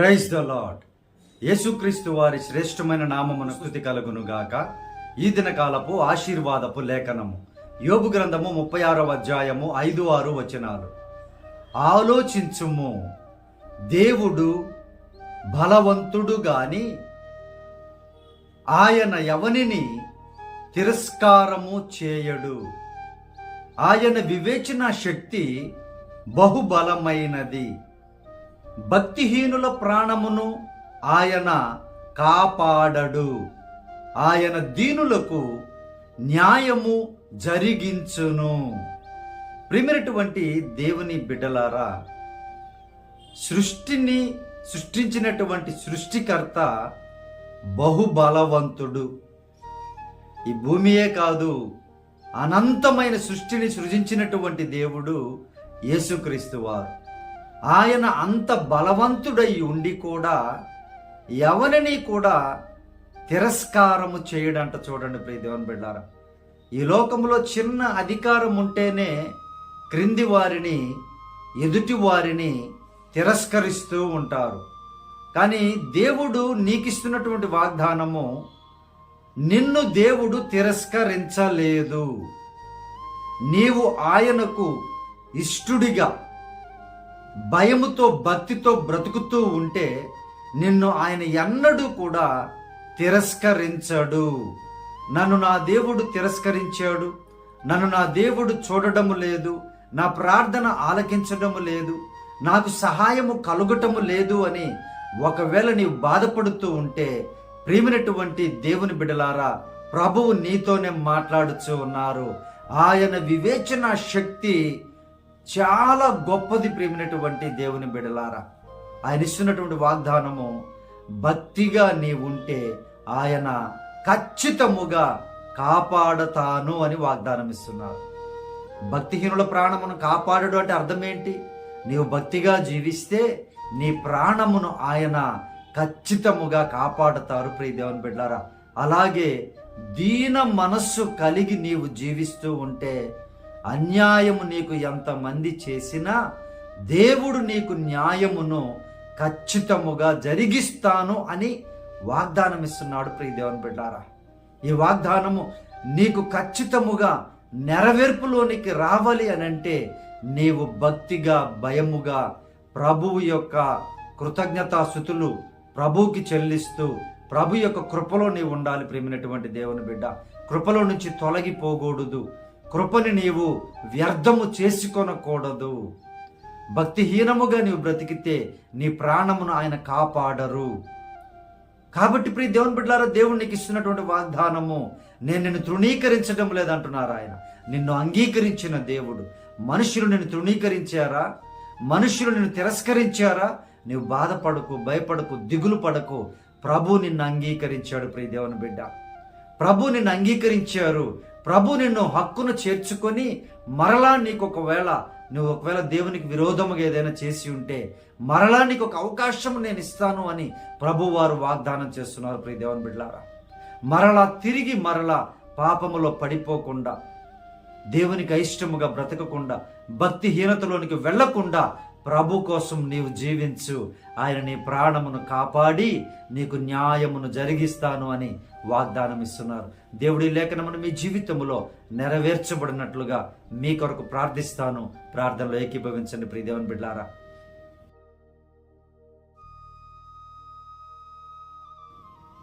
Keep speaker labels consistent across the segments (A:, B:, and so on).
A: Praise the lord యేసుక్రీస్తు వారి శ్రేష్టమైన నామమున స్థుతి కలుగును గాక. ఈ దినకాలపు ఆశీర్వాదపు లేఖనము. యోగు గ్రంథము ముప్పై ఆరవ అధ్యాయము ఐదు ఆరు వచనాలు. ఆలోచించుము. దేవుడు బలవంతుడు గాని ఆయన ఎవనిని తిరస్కారము చేయడు. ఆయన వివేచన శక్తి బహుబలమైనది. భక్తిహీనుల ప్రాణమును ఆయన కాపాడడు. ఆయన దీనులకు న్యాయము జరిగించును. ప్రిమినటువంటి దేవుని బిడ్డలారా సృష్టిని సృష్టించినటువంటి సృష్టికర్త బహుబలవంతుడు. ఈ భూమియే కాదు అనంతమైన సృష్టిని సృజించినటువంటి దేవుడు యేసుక్రీస్తు వారు. ఆయన అంత బలవంతుడై ఉండి కూడా ఎవరిని కూడా తిరస్కారము చేయడంట చూడండి ప్రియ దేవుని బిడ్డారా. ఈ లోకంలో చిన్న అధికారం ఉంటేనే క్రింది వారిని ఎదుటి వారిని తిరస్కరిస్తూ ఉంటారు. కానీ దేవుడు నీకిస్తున్నటువంటి వాగ్దానము నిన్ను దేవుడు తిరస్కరించలేదు. నీవు ఆయనకు ఇష్టుడిగా భయముతో భక్తితో బ్రతుకుతూ ఉంటే నిన్ను ఆయన ఎన్నడూ కూడా తిరస్కరించడు. నన్ను నా దేవుడు తిరస్కరించాడు. నన్ను నా దేవుడు చూడడము లేదు. నా ప్రార్థన ఆలకించడము లేదు. నాకు సహాయము కలుగటము లేదు అని ఒకవేళ నీవు బాధపడుతూ ఉంటే ప్రేమినటువంటి దేవుని బిడలారా ప్రభువు నీతోనే మాట్లాడుచూ ఉన్నారు. ఆయన వివేచన శక్తి చాలా గొప్పది ప్రేమినటువంటి దేవుని బిడలారా. ఆయన ఇస్తున్నటువంటి వాగ్దానము భక్తిగా నీ ఉంటే ఆయన ఖచ్చితముగా కాపాడతాను అని వాగ్దానం ఇస్తున్నారు. భక్తిహీనుల ప్రాణమును కాపాడడు అంటే అర్థం ఏంటి? నీవు భక్తిగా జీవిస్తే నీ ప్రాణమును ఆయన ఖచ్చితముగా కాపాడతారు ప్రియ దేవుని బిడ్డారా అలాగే దీన మనస్సు కలిగి నీవు జీవిస్తూ ఉంటే అన్యాయము నీకు ఎంతమంది చేసినా దేవుడు నీకు న్యాయమును ఖచ్చితముగా జరిగిస్తాను అని వాగ్దానం ఇస్తున్నాడు ప్రియ దేవుని బిడ్డారా. ఈ వాగ్దానము నీకు ఖచ్చితముగా నెరవేర్పులోనికి రావాలి అని అంటే నీవు భక్తిగా భయముగా ప్రభువు యొక్క కృతజ్ఞతాస్థుతులు ప్రభువుకి చెల్లిస్తూ ప్రభు యొక్క కృపలో నీవు ఉండాలి ప్రేమినటువంటి దేవుని బిడ్డ. కృపలో నుంచి తొలగిపోకూడదు. కృపని నీవు వ్యర్థము చేసుకొనకూడదు. భక్తిహీనముగా నీవు బ్రతికితే నీ ప్రాణమును ఆయన కాపాడరు. కాబట్టి ప్రియ దేవుని బిడ్డారా దేవుడు నీకు ఇస్తున్నటువంటి వాగ్దానము నేను నిన్ను తృణీకరించడం లేదంటున్నారు ఆయన. నిన్ను అంగీకరించిన దేవుడు. మనుషులు నిన్ను తృణీకరించారా? మనుషులు నిన్ను తిరస్కరించారా? నీవు బాధపడకు భయపడకు దిగులు పడకు. ప్రభు నిన్ను అంగీకరించాడు ప్రియ దేవుని బిడ్డ. ప్రభు నిన్ను అంగీకరించారు. ప్రభు నిన్ను హక్కును చేర్చుకొని మరలా నీకు ఒకవేళ నువ్వు ఒకవేళ దేవునికి విరోధముగా ఏదైనా చేసి ఉంటే మరలా నీకు ఒక అవకాశం నేను ఇస్తాను అని ప్రభు వారు వాగ్దానం చేస్తున్నారు ప్రియ దేవన్ బిడ్లారా మరలా తిరిగి మరలా పాపములో పడిపోకుండా దేవునికి అయిష్టముగా బ్రతకకుండా భక్తిహీనతలోనికి వెళ్ళకుండా ప్రభు కోసం నీవు జీవించు. ఆయన నీ ప్రాణమును కాపాడి నీకు న్యాయమును జరిగిస్తాను అని వాగ్దానం ఇస్తున్నారు. దేవుడి లేఖనమును మీ జీవితంలో నెరవేర్చబడినట్లుగా మీ కొరకు ప్రార్థిస్తాను. ప్రార్థనలో ఏకీభవించండి ప్రియదేవన్ బిడ్లారా.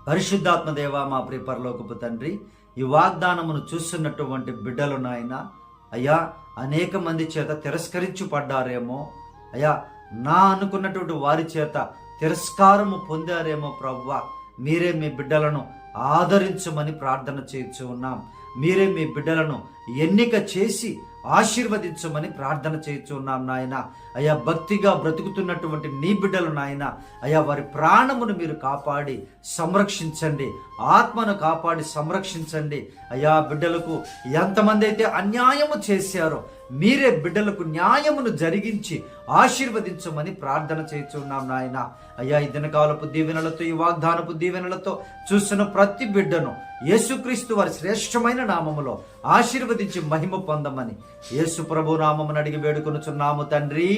A: పరిశుద్ధాత్మ దేవ మా ప్రియ పరలోకపు తండ్రి ఈ వాగ్దానమును చూస్తున్నటువంటి బిడ్డలు నాయన అయ్యా అనేక మంది చేత తిరస్కరించు పడ్డారేమో అయ్యా నా అనుకున్నటువంటి వారి చేత తిరస్కారము పొందారేమో ప్రవ్వ. మీరే మీ బిడ్డలను ఆదరించమని ప్రార్థన చేయొచ్చు ఉన్నాం. మీరే మీ బిడ్డలను ఎన్నిక చేసి ఆశీర్వదించమని ప్రార్థన చేయొచ్చు ఉన్నాం నాయన. అయా భక్తిగా బ్రతుకుతున్నటువంటి నీ బిడ్డలు నాయన అయా వారి ప్రాణమును మీరు కాపాడి సంరక్షించండి. ఆత్మను కాపాడి సంరక్షించండి. అయా బిడ్డలకు ఎంతమంది అయితే అన్యాయము చేశారో మీరే బిడ్డలకు న్యాయమును జరిగించి ఆశీర్వదించమని ప్రార్థన చేస్తున్నాం నాయన. అయ్యా ఈ దినకాలపు దీవెనలతో ఈ వాగ్దానపు దీవెనలతో చూసిన ప్రతి బిడ్డను యేసుక్రీస్తు వారి శ్రేష్టమైన నామములో ఆశీర్వదించి మహిమ పొందమని యేసు ప్రభు నామమును అడిగి వేడుకొనుచున్నాము తండ్రి.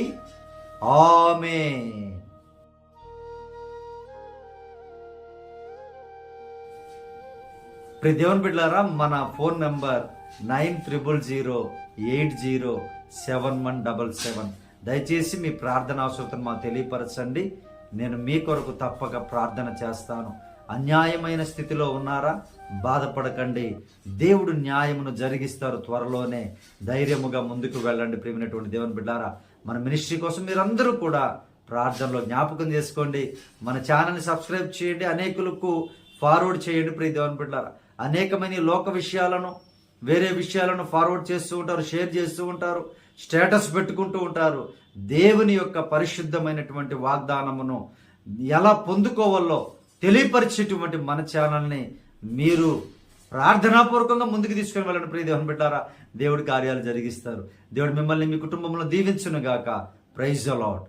A: ఆమె ప్రతి దేవుని బిడ్డారా మన phone number nine triple zero eight zero seven one double seven. దయచేసి మీ ప్రార్థన అవసరం మాకు తెలియపరచండి. నేను మీ కొరకు తప్పక ప్రార్థన చేస్తాను. అన్యాయమైన స్థితిలో ఉన్నారా? బాధపడకండి. దేవుడు న్యాయమును జరిగిస్తారు త్వరలోనే. ధైర్యముగా ముందుకు వెళ్ళండి ప్రేమినటువంటి దేవుని బిడ్డారా. మన మినిస్ట్రీ కోసం మీరందరూ కూడా ప్రార్థనలో జ్ఞాపకం చేసుకోండి. మన ఛానల్ని సబ్స్క్రైబ్ చేయండి. అనేకులకు ఫార్వర్డ్ చేయండి ప్రియ దేవుని బిడ్డారా. అనేకమైన లోక విషయాలను వేరే విషయాలను ఫార్వర్డ్ చేస్తూ ఉంటారు షేర్ చేస్తూ ఉంటారు స్టేటస్ పెట్టుకుంటూ ఉంటారు. దేవుని యొక్క పరిశుద్ధమైనటువంటి వాగ్దానమును ఎలా పొందుకోవాలో తెలియపరిచేటువంటి మన ఛానల్ని మీరు ప్రార్థనాపూర్వకంగా ముందుకు తీసుకొని వెళ్ళండి ప్రియ దేవుని బిడ్డారా. దేవుడి కార్యాలు జరిగిస్తారు. దేవుడు మిమ్మల్ని మీ కుటుంబంలో దీవించును గాక ప్రైజ్ అలాడ్